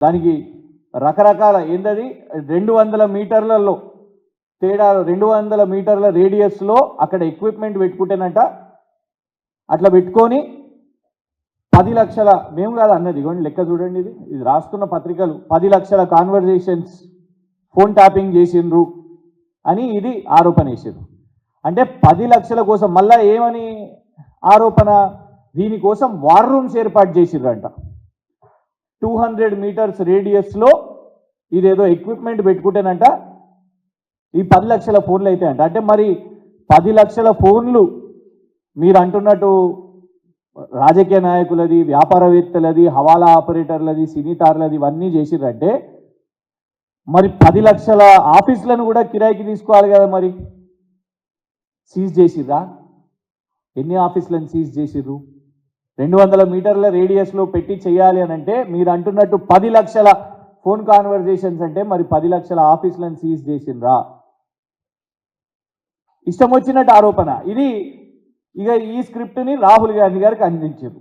దానికి రకరకాల ఏంటది రెండు వందల మీటర్లలో తేడా రెండు వందల మీటర్ల రేడియస్లో అక్కడ ఎక్విప్మెంట్ పెట్టుకుంటేనంట అట్లా పెట్టుకొని పది లక్షల మేము కాదు అన్నది. ఇగోండి లెక్క చూడండి ఇది. ఇది రాస్తున్న పత్రికలు. పది లక్షల కాన్వర్జేషన్స్ ఫోన్ ట్యాపింగ్ చేసిండ్రు అని ఇది ఆరోపణ వేసారు అంటే పది లక్షల కోసం మళ్ళా ఏమని ఆరోపణ? దీనికోసం వార్ రూమ్స్ ఏర్పాటు చేసిర్రంట టూ హండ్రెడ్ మీటర్స్ రేడియస్లో ఇదేదో ఎక్విప్మెంట్ పెట్టుకుంటేనంట ఈ పది లక్షల ఫోన్లు అయితే అంట అంటే మరి పది లక్షల ఫోన్లు మీరు అంటున్నట్టు రాజకీయ నాయకులది వ్యాపారవేత్తలది హవాలా ఆపరేటర్లది సినీతారులది ఇవన్నీ చేసిర్రంటే మరి పది లక్షల ఆఫీసులను కూడా కిరాయికి తీసుకోవాలి కదా మరి? సీజ్ చేసిర్రా? ఎన్ని ఆఫీసులను సీజ్ చేసిర్రు? రెండు వందల మీటర్ల రేడియస్లో పెట్టి చేయాలి అని అంటే మీరు అంటున్నట్టు పది లక్షల ఫోన్ కాన్వర్జేషన్స్ అంటే మరి పది లక్షల ఆఫీసులను సీజ్ చేసిండ్రా? ఇష్టం వచ్చినట్టు ఆరోపణ. ఇది ఇక ఈ స్క్రిప్ట్ని రాహుల్ గాంధీ గారికి అందించారు.